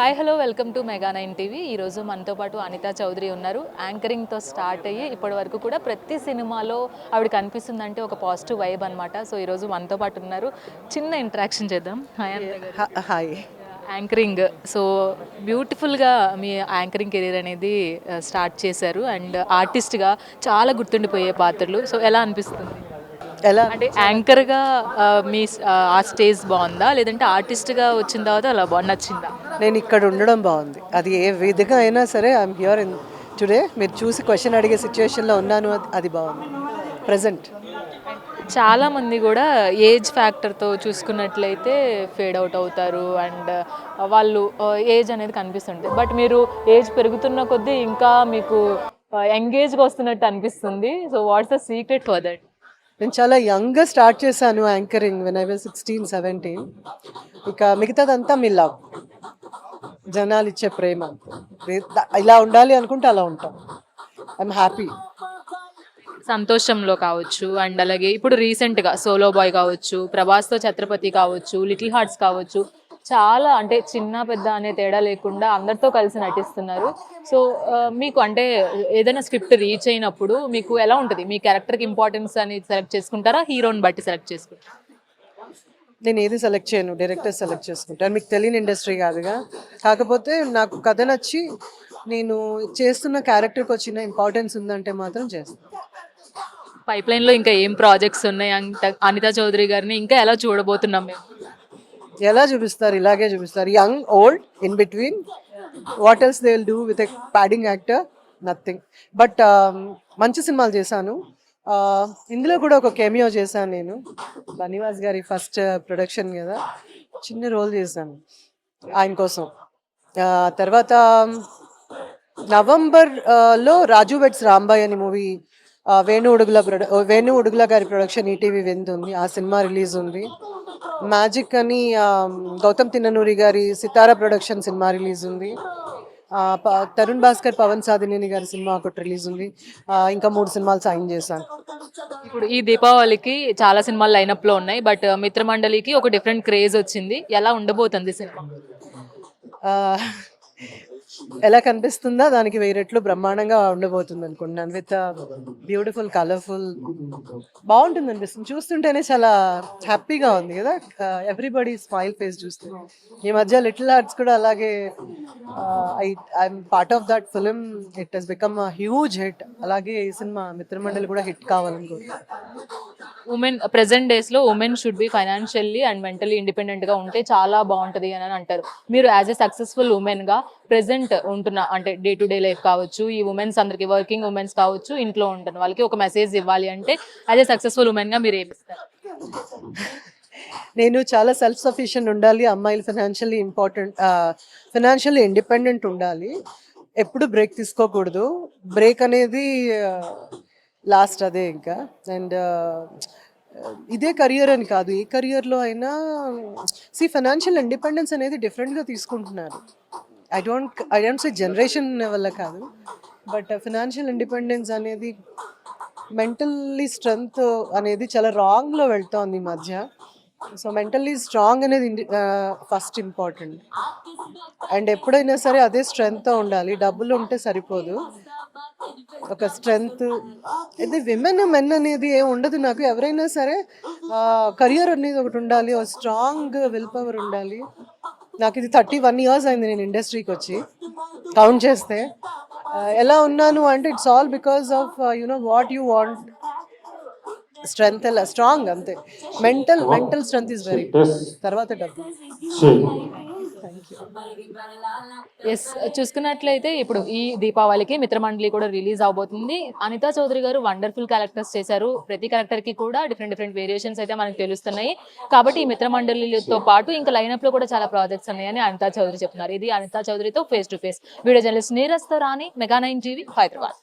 Hi hello welcome to mega nine TV. ఈరోజు మనతో పాటు అనిత చౌదరి ఉన్నారు. యాంకరింగ్తో స్టార్ట్ అయ్యి ఇప్పటి వరకు కూడా ప్రతి సినిమాలో ఆవిడ కనిపిస్తుందంటే ఒక పాజిటివ్ వైబ్ అనమాట సో ఈరోజు మనతో పాటు ఉన్నారు. చిన్న ఇంటరాక్షన్ చేద్దాం. Hi hi. యాంకరింగ్. సో బ్యూటిఫుల్గా మీ యాంకరింగ్ కెరీర్ అనేది స్టార్ట్ చేశారు. అండ్ ఆర్టిస్ట్గా చాలా గుర్తుండిపోయే పాత్రలు. సో ఎలా అనిపిస్తుంది? ఎలా? అంటే యాంకర్గా మీ ఆ, స్టేజ్ బాగుందా? లేదంటే ఆర్టిస్ట్గా వచ్చిన తర్వాత అలా బా నచ్చిందా? నేను ఇక్కడ ఉండడం బాగుంది. అది ఏ విధంగా అయినా సరే ఐఎమ్ హియర్ ఇన్ టుడే మీరు చూసి క్వశ్చన్ అడిగే సిచ్యువేషన్లో ఉన్నాను అది- బాగుంది. ప్రజెంట్ చాలా మంది కూడా ఏజ్ ఫ్యాక్టర్తో చూసుకున్నట్లయితే ఫేడ్ అవుట్ అవుతారు అండ్ వాళ్ళు ఏజ్ అనేది కనిపిస్తుంది బట్ మీరు ఏజ్ పెరుగుతున్న కొద్దీ ఇంకా మీకు ఎంగేజ్గా వస్తున్నట్టు అనిపిస్తుంది. So what's the secret for that నేను చాలా యంగ్గా స్టార్ట్ చేశాను anchoring when I was sixteen seventeen ఇక మిగతాదంతా మీ లవ్. జనాలు ఇచ్చే ప్రేమ. ఇలా ఉండాలి అనుకుంటే అలా ఉంటాం. ఐఎమ్ హ్యాపీ సంతోషంలో కావచ్చు అండ్ అలాగే ఇప్పుడు రీసెంట్గా సోలో బాయ్ కావచ్చు ప్రభాస్తో ఛత్రపతి కావచ్చు లిటిల్ హార్ట్స్ కావచ్చు చాలా అంటే చిన్న పెద్ద అనే తేడా లేకుండా అందరితో కలిసి నటిస్తున్నారు. సో మీకు అంటే ఏదైనా స్క్రిప్ట్ రీచ్ అయినప్పుడు మీకు ఎలా ఉంటుంది? మీ క్యారెక్టర్కి ఇంపార్టెన్స్ అని సెలెక్ట్ చేసుకుంటారా? హీరోని బట్టి సెలెక్ట్ చేసుకుంటారా? నేను ఏది సెలెక్ట్ చేయను డైరెక్టర్ సెలెక్ట్ చేసుకుంటాను. మీకు తెలియని ఇండస్ట్రీ కాదుగా. కాకపోతే నాకు కథ నచ్చి నేను చేస్తున్న క్యారెక్టర్కి వచ్చిన ఇంపార్టెన్స్ ఉందంటే మాత్రం చేస్తాను పైప్ లైన్లో ఇంకా ఏం ప్రాజెక్ట్స్ ఉన్నాయి? అంత అనితా చౌదరి గారిని ఇంకా ఎలా చూడబోతున్నాం మేము? ఎలా చూపిస్తారు? ఇలాగే చూపిస్తారు. Young old in between what else they will do with a padding actor nothing but మంచి సినిమాలు చేశాను. ఇందులో కూడా ఒక కెమియో చేశాను నేను. బనివాస్ గారి ఫస్ట్ ప్రొడక్షన్ uh, కదా. చిన్న రోల్ చేశాను ఆయన కోసం. తర్వాత um, నవంబర్లో uh, రాజు బెట్స్ రాంబాయ్ అని మూవీ వేణు ఉడుగుల వేణు ఉడుగుల గారి ప్రొడక్షన్ ఈటీవీ విందు ఉంది. ఆ సినిమా రిలీజ్ ఉంది. మ్యాజిక్ అని గౌతమ్ తిన్ననూరి గారి సితారా ప్రొడక్షన్ సినిమా రిలీజ్ ఉంది. తరుణ్ భాస్కర్ పవన్ సాధినేని గారి సినిమా ఒకటి రిలీజ్ ఉంది. ఇంకా మూడు సినిమాలు సైన్ చేశాను. ఇప్పుడు ఈ దీపావళికి చాలా సినిమాలు లైనప్లో ఉన్నాయి బట్ మిత్రమండలికి ఒక డిఫరెంట్ క్రేజ్ వచ్చింది. ఎలా ఉండబోతుంది సినిమా? ఎలా కనిపిస్తుందో? దానికి వెయ్యి రెట్లు బ్రహ్మాండంగా ఉండబోతుంది అనుకుంటున్నాను. విత్ బ్యూటిఫుల్ కలర్ఫుల్ బాగుంటుంది అనిపిస్తుంది. చూస్తుంటేనే చాలా హ్యాపీగా ఉంది కదా? ఎవ్రీబడి స్మైల్ ఫేస్ చూస్తే. ఈ మధ్య లిటిల్ ఆర్ట్స్ కూడా అలాగే I I'm part of that film it he's become huge hit అలాగే ఈ సినిమా మిత్రమండలి కూడా హిట్ కావాలనుకుంటున్నాను. ఉమెన్ ప్రెసెంట్ డేస్లో women should be financially and mentally ఇండిపెండెంట్గా ఉంటే చాలా బాగుంటది అని అంటారు. మీరు యాజ్ ఎ సక్సెస్ఫుల్ ఉమెన్గా ప్రెసెంట్ ఉంటున్న అంటే డే టు డే లైఫ్ కావచ్చు ఈ ఉమెన్స్ అందరికి వర్కింగ్ ఉమెన్స్ కావచ్చు ఇంట్లో ఉంటున్న వాళ్ళకి ఒక మెసేజ్ ఇవ్వాలి అంటే యాజ్ ఎ సక్సెస్ఫుల్ ఉమెన్గా మీరు ఏమిస్తారు నేను చాలా సెల్ఫ్ సఫిషియెంట్ ఉండాలి అమ్మాయిలు ఫైనాన్షియల్లీ ఇంపార్టెంట్ ఫైనాన్షియల్లీ ఇండిపెండెంట్ ఉండాలి. ఎప్పుడు బ్రేక్ తీసుకోకూడదు. బ్రేక్ అనేది లాస్ట్ అదే ఇంకా. అండ్ ఇదే కెరియర్ అని కాదు. ఏ కెరియర్లో అయినా సి ఫైనాన్షియల్ ఇండిపెండెన్స్ అనేది డిఫరెంట్గా తీసుకుంటున్నారు. I don't I don't say generation వల్ల కాదు. బట్ ఫినాన్షియల్ ఇండిపెండెన్స్ అనేది మెంటల్లీ స్ట్రెంగ్త్ అనేది చాలా రాంగ్లో వెళ్తోంది ఈ మధ్య. సో మెంటల్లీ స్ట్రాంగ్ అనేది ఫస్ట్ ఇంపార్టెంట్ అండ్ ఎప్పుడైనా సరే అదే స్ట్రెంగ్త్తో ఉండాలి. డబ్బులు ఉంటే సరిపోదు. ఒక స్ట్రెంగ్త్ ఇది విమెన్ మెన్ అనేది ఏం ఉండదు నాకు. ఎవరైనా సరే కెరియర్ అనేది ఒకటి ఉండాలి ఒక స్ట్రాంగ్ విల్ పవర్ ఉండాలి. నాకు ఇది థర్టీ వన్ ఇయర్స్ అయింది నేను ఇండస్ట్రీకి వచ్చి. కౌంట్ చేస్తే ఎలా ఉన్నాను అంటే it's all because of you know what you want strength ఎలా స్ట్రాంగ్ అంతే. Mental mental strength is very తర్వాత డబ్బు. ఎస్ చూసుకున్నట్లయితే ఇప్పుడు ఈ దీపావళికి మిత్రమండలి కూడా రిలీజ్ అవబోతుంది. అనితా చౌదరి గారు వండర్ఫుల్ క్యారెక్టర్స్ చేశారు. ప్రతి క్యారెక్టర్కి కూడా డిఫరెంట్ డిఫరెంట్ వేరియేషన్స్ అయితే మనకు తెలుస్తున్నాయి. కాబట్టి ఈ మిత్రమండలితో పాటు ఇంకా లైనప్లో కూడా చాలా ప్రాజెక్ట్స్ ఉన్నాయని అనితా చౌదరి చెప్తున్నారు. ఇది Anitha చౌదరితో face to face video journalist నీరస్తో రాని మెగా నైన్ జీవి హైదరాబాద్